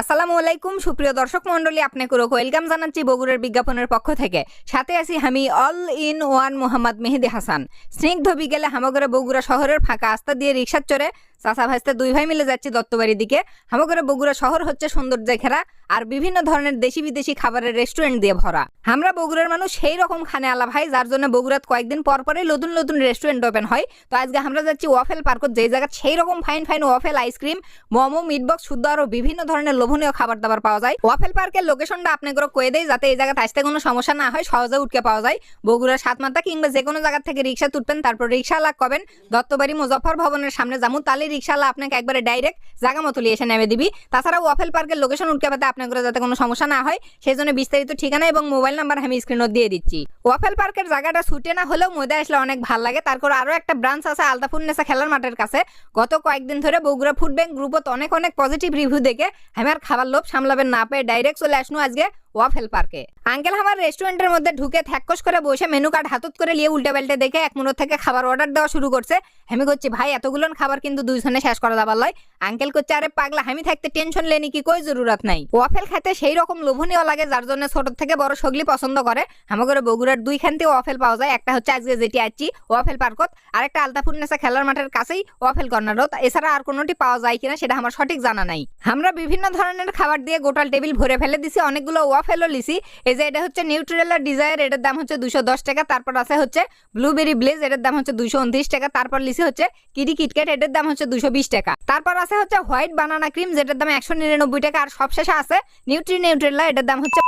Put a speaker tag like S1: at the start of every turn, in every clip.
S1: আসসালামু আলাইকুম, সুপ্রিয় দর্শক মন্ডলী আপনাকে ওয়েলকাম জানাচ্ছি বগুড়ার বিজ্ঞাপনের পক্ষ থেকে। সাথে আছি আমি all in one Mohammad Mehedi Hasan. স্নিগ্ধ বিকেলে হামগরে বগুড়া শহরের ফাঁকা আস্তা দিয়ে রিক্সার চড়ে চাচা ভাইস্তে দুই ভাই মিলে যাচ্ছি দত্তবাড়ির দিকে। হামগরে বগুড়া শহর হচ্ছে সৌন্দর্যে ঘেরা আর বিভিন্ন ধরনের দেশি বিদেশি খাবারের রেস্টুরেন্ট দিয়ে ভরা। আমরা বগুড়ার মানুষ সেই রকম খানে আলা ভাই, যার জন্য বগুড়াত কয়েকদিন পর পরে নতুন নতুন রেস্টুরেন্ট ওপেন হয়। তো আজকে আমরা যাচ্ছি ওয়াফেল পার্কত যে জায়গা সেই রকম fine fine waffle ice cream momo meat box শুদ্ধ আরও বিভিন্ন ধরনের লোভনীয় খাবার দাবার পাওয়া যায়। ওয়াফেল পার্কের লোকেশনটা আপনাকে কয়ে দেয় যাতে এই জায়গাতে আসতে কোনো সমস্যা না হয়, সহজে উঠকে পাওয়া যায়। বগুড়ার সাতমাত্রা কিংবা যে কোনো জায়গা থেকে রিক্সা তুটবেন, তারপর রিক্সাওয়ালা কবেন, দত্তবাড়ি মুজফর ভবনের সামনে যাব তাহলে রিক্সাওয়ালা আপনাকে একবারে ডাইরেক্ট জায়গা মতো এসে নেমে দিবি। তাছাড়া ওয়াফেল পার্কের লোকেশন উঠকে পেতে আপনাদের যাতে কোনো সমস্যা না হয় সেই জন্য বিস্তারিত ঠিকানা এবং মোবাইল নাম্বার আমি স্ক্রিনও দিয়ে দিচ্ছি। ওয়াফেল পার্কের জায়গাটা ছুটে না হলেও মধ্যে আসলে অনেক ভালো লাগে। তারপর আরও একটা ব্রাঞ্চ আছে আলতাফুন্নেসা খেলার মাঠের কাছে। গত কয়েকদিন ধরে বগুড়া ফুড ব্যাংক গ্রুপত অনেক অনেক পজিটিভ রিভিউ দেখে আমার খাবার লোভ সামলাবেন না পেয়ে ডাইরেক্ট চলে আসনু আজকে ওয়াফেল পার্কে আঙ্কেল আমার রেস্টুরেন্টের মধ্যে ঢুকে থ্যাকস করে বসে মেনু কার্ড হাতত করে নিয়ে উল্টে পাল্টে দেখে এক মিনিট থেকে খাবার অর্ডার দেওয়া শুরু করছে। আমি করছি, ভাই, এতগুলো খাবার কিন্তু দুইজনে শেষ করা যাবার লয়। আঙ্কেল করছে আরে পাগলা, আমি থাকতে টেনশন লেনি কি? কই জরুরত নাই? ওয়াফেল খেতে সেই রকম লোভনীয় লাগে, যার জন্য ছোট থেকে বড় সগলি পছন্দ করে। আমাদের বগুড়ার দুইখান থেকে ওয়াফেল পাওয়া যায়। একটা হচ্ছে আজকে যেটি আছি ওয়াফেল পার্কত। আর একটা আলতাফুন্নেসা খেলার মাঠের কাছেই ওয়াফেল কর্নারত। এছাড়া আর কোনোটি পাওয়া যায় কিনা সেটা আমার সঠিক জানা নাই। আমরা বিভিন্ন ধরনের খাবার দিয়ে গোটাল টেবিল ভরে ফেলে দিছি, অনেকগুলো ওয়াফেলও লিছি। এই যে এটা হচ্ছে নিউট্রেলা ডিজায়ার, এটার দাম হচ্ছে দুশো দশ টাকা। তারপর আছে হচ্ছে ব্লুবেরি ব্লেজ, এটার দাম হচ্ছে দুশো উনত্রিশ টাকা। তারপর লিসি হচ্ছে কিডি কিটক্যাট, এটার দাম হচ্ছে দুশো বিশ টাকা। তারপর আছে হচ্ছে হোয়াইট বানানা ক্রিম, যেটার দাম একশো নিরানব্বই টাকা, আর সবশেষে আছে নিউট্রি নিউট্রেলা, এটার দাম হচ্ছে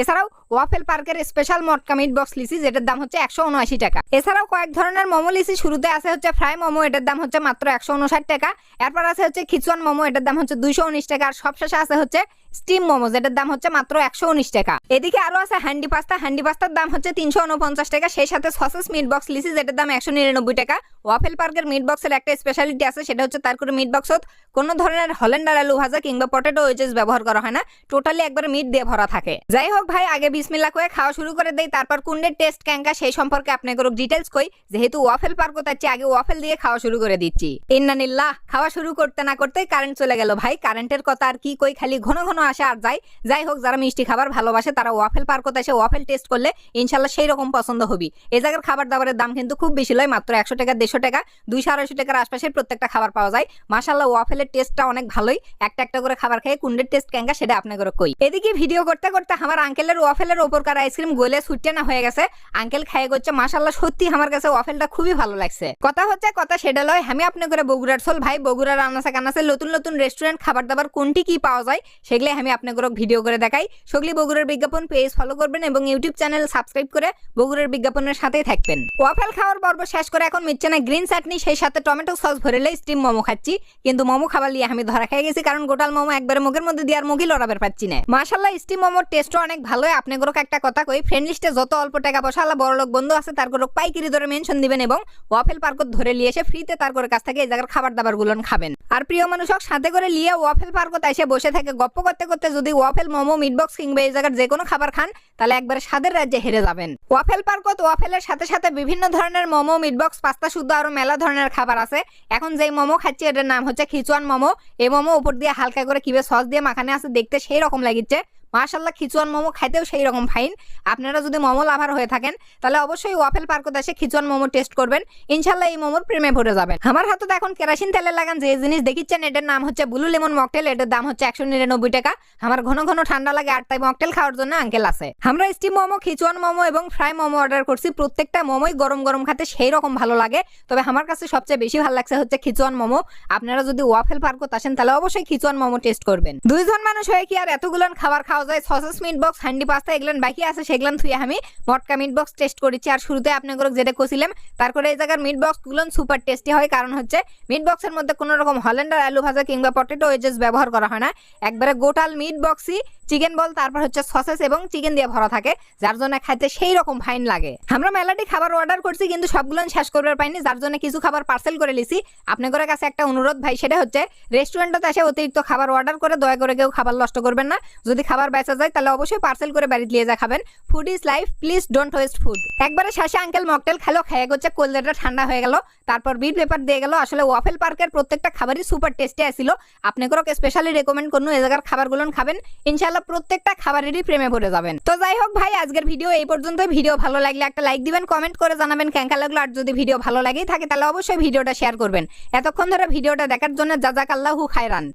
S1: এছাড়াও ওয়াফেল পার্কের স্পেশাল মটকা মিট বক্স লিসি যেটার দাম হচ্ছে একশো উনআশি টাকা। এছাড়াও কয়েক ধরনের মোমো লিসি শুরুতে আছে হচ্ছে ফ্রাই মোমো, এটার দাম হচ্ছে মাত্র একশো উনষাট টাকা। এরপর আছে হচ্ছে খিচুয়ান মোমো, এটার দাম হচ্ছে দুইশো উনিশ টাকা, আর সবশেষে আছে হচ্ছে স্টিম মোমো, যেটার দাম হচ্ছে মাত্র একশো উনিশ টাকা। এদিকে আরও আছে হ্যান্ডি পাস্তা হ্যান্ডি পাস্তার দাম হচ্ছে তিনশো উনপঞ্চাশ টাকা, সেই সাথে সসেস মিট বক্স লিসি যেটার দাম একশো নিরানব্বই টাকা। ওয়াফেল পার্কের মিট বক্সের একটা স্পেশালিটি আছে, সেটা হচ্ছে তার করে মিট বক্সত কোনো ধরনের হল্যান্ডার আলু ভাজা কিংবা পটেটো ওয়েজেস ব্যবহার করা হয় না টোটালি একবারে মিট দিয়ে ভরা থাকে। যাই হোক ভাই, আগে বিসমিল্লা করে খাওয়া শুরু করে দেই, তারপর কুন্ডের টেস্ট ক্যাঙ্কা সেই সম্পর্কে আপনাকে ডিটেলস কই, যেহেতু ওয়াফেল পার্ক তাচ্ছি আগে ওয়াফেল দিয়ে খাওয়া শুরু করে দিচ্ছি। ইন্নানিল্লাহ, খাওয়া শুরু করতে না করতেই কারেন্ট চলে গেল ভাই কারেন্টের কথা আর কি কই, খালি ঘন ঘন আসে আর যায় যাই হোক, যারা মিষ্টি খাবার ভালোবাসে, তারা ওয়াফেল পার্কতে এসে ওয়াফেল টেস্ট করলে ইনশাল্লাহ সেই রকম পছন্দ হবি। এই জায়গার খাবার দাবারের দাম কিন্তু খুব বেশি লয়, মাত্র একশো টাকা দেড়শো টাকা, দুইশো আড়াইশো টাকার আশপাশের প্রত্যেকটা খাবার পাওয়া যায়। মাসাল্লাহ ওয়াফেলের টেস্টটা অনেক ভালোই। একটা একটা করে খাবার খেয়ে কুন্ডের টেস্ট ক্যাঙ্গা সেটা আপনাকে কই। এদিকে ভিডিও করতে করতে আমার আঙ্কেলের ওয়াফেলের ওপরকার আইসক্রিম গোলে ছুটে না হয়ে গেছে। আঙ্কেল খাইয়ে করছে মাসাল্লাহ সত্যি আমার কাছে ওয়াফেলটা খুবই ভালো লাগছে। কথা হচ্ছে, কথা সেটা লয়, আমি আপনি করে বগুড়ার সোল ভাই, বগুড়ার আনাসে কানাসে নতুন নতুন রেস্টুরেন্ট খাবার দাবার কোনটি কি পাওয়া যায়, সেগুলো আমি আপনাকে ভিডিও করে দেখাই। সগলি বগুড়ার বিজ্ঞাপন পেজ ফলো করবেন এবং ইউটিউব চ্যানেল সাবস্ক্রাইব করে বগুড়ার বিজ্ঞাপনের সাথেই থাকবেন। ওয়াফেল খাওয়ার পর্ব শেষ করে এখন মিচ্ছে না গ্রিন চাটনি, সেই সাথে টমেটো সস ভরেলে স্টিম মোমো খাচ্ছি। কিন্তু মোমো খাবার লিয়ে আমি ধরা খেয়ে গেছি, কারণ গোটাল মোমো একবারে মুখের মধ্যে দিয়ে আর মুখই লড়াবের পাচ্ছি না। মাসাল্লাহ স্টিম মোমোর টেস্টও অনেক ভালোই। আপনাদেরও একটা কথা কই ফ্রেন্ড লিস্টে যত অল্প টাকা পয়সা, আল্লাহ বড় লোক, বন্ধু আছে, তার করে পাইকারি ধরে মেনশন দিবেন এবং ওয়াফেল পার্ক ধরে নিয়ে এসে ফ্রিতে তার করে কাছ থেকে এই জায়গার খাবার দাবারগুলো খাবেন। আর প্রিয় মানুষ সাথে করে লিয়ে ওয়াফেল পার্কত এসে বসে থাকে গপ্প করতে করতে যদি ওয়াফেল মোমো মিটবক্স কিংবা এই জায়গার যে কোনো খাবার খান, তাহলে একবারে স্বাদের রাজ্যে হেরে যাবেন। ওয়াফেল পার্কত ওয়াফেলের সাথে সাথে বিভিন্ন ধরনের মোমো মিটবক্স পাস্তা শুদ্ধ আরও মেলা ধরনের খাবার আছে। এখন যেই মোমো খাচ্ছি, এটার নাম হচ্ছে খিচুয়ান মোমো। এই মোমো উপর দিয়ে হালকা করে কীভাবে সস দিয়ে মাখানে আছে দেখতে সেই রকম লাগিচ্ছে। মাশাল্লাহ খিচুয়ান মোমো খাইতেও সেই রকম ফাইন। আপনারা যদি মোমো লাভার হয়ে থাকেন, তাহলে অবশ্যই ওয়াফেল পার্কতে এসে খিচুয়ান মোমো টেস্ট করবেন। ইনশাল্লাহ এই মোমোর প্রেমে ভরে যাবেন। আমার হাতে এখন কেরাসিন তেলে লাগান, যে জিনিস দেখিচ্ছেন, এটার নাম হচ্ছে ব্লু লেমন মকটেল, এটার দাম হচ্ছে একশো নিরানব্বই টাকা। আমার ঘন ঘন ঠান্ডা লাগে আর তাই মকটেল খাওয়ার জন্য আঙ্কেল আছে। আমরা স্টিম মোমো, খিচুয়ান মোমো এবং ফ্রাই মোমো অর্ডার করছি। প্রত্যেকটা মোমোই গরম গরম খাতে সেই রকম ভালো লাগে। তবে আমার কাছে সবচেয়ে বেশি ভালো লাগছে হচ্ছে খিচুয়ান মোমো। আপনারা যদি ওয়াফেল পার্কত আসেন, তাহলে অবশ্যই খিচুয়ান মোমো টেস্ট করবেন। দুইজন মানুষ হয়ে কি আর এতগুলো খাবার খাওয়া যায় sauces meat box handi pasta এগুলান বাকি আছে, সেগুলান থুয়ে আমি মটকা মিট বক্স টেস্ট করেছি আর শুরুতে আপনাদের যেটা কছিলাম তারপরে এই জায়গার মিট বক্সগুলো সুপার টেস্টি হয়, কারণ হচ্ছে মিট বক্সের মধ্যে কোনো রকম হল্যান্ডার আলু ভাজা কিংবা পটেটো ওয়েজেস ব্যবহার করা হয় না। একবারে গোটাল মিট বক্সই চিকেন বল তারপর হচ্ছে সসেস এবং চিকেন দিয়ে ভরা থাকে, যার জন্য খাইতে সেই রকম ফাইন লাগে। আমরা মেলাটি খাবার অর্ডার করছি, কিন্তু সবগুলো শেষ করবার পাইনি, যার জন্য কিছু খাবার পার্সেল করে লিছি। আপনাদের কাছে একটা অনুরোধ ভাই, সেটা হচ্ছে রেস্টুরেন্টে এসে অতিরিক্ত খাবার অর্ডার করে দয়া করে কেউ খাবার নষ্ট করবেন না। যদি খাবার বেচা যায়, তাহলে অবশ্যই পার্সেল করে বাড়িতে নিয়ে যা খাবেন। Food is life please don't waste food একবারে শাসা আঙ্কেল মকটেল খেলো, খেয়ে গেছে কোলডেটা ঠান্ডা হয়ে গেল। তারপর বিট পেপার দিয়ে গেল। আসলে ওয়াফেল পার্কের প্রত্যেকটা খাবারই সুপার টেস্টি আসছিল আপনি করে স্পেশালি রেকমেন্ড করুন, এই জায়গার খাবারগুলো খাবেন। ইনশাল্লাহ প্রত্যেকটা খাবারেরই প্রেমে পড়ে যাবেন। তো যাই হোক ভাই, আজকের ভিডিও এই পর্যন্ত ভিডিও ভালো লাগলে একটা লাইক দিবেন কমেন্ট করে জানাবেন কেঙ্কা লাগল। আর যদি ভিডিও ভালো লাগেই থাকে, তাহলে অবশ্যই ভিডিওটা শেয়ার করবেন। এতক্ষণ ধরে ভিডিওটা দেখার জন্য যা জাজাক আল্লাহু খায়রান।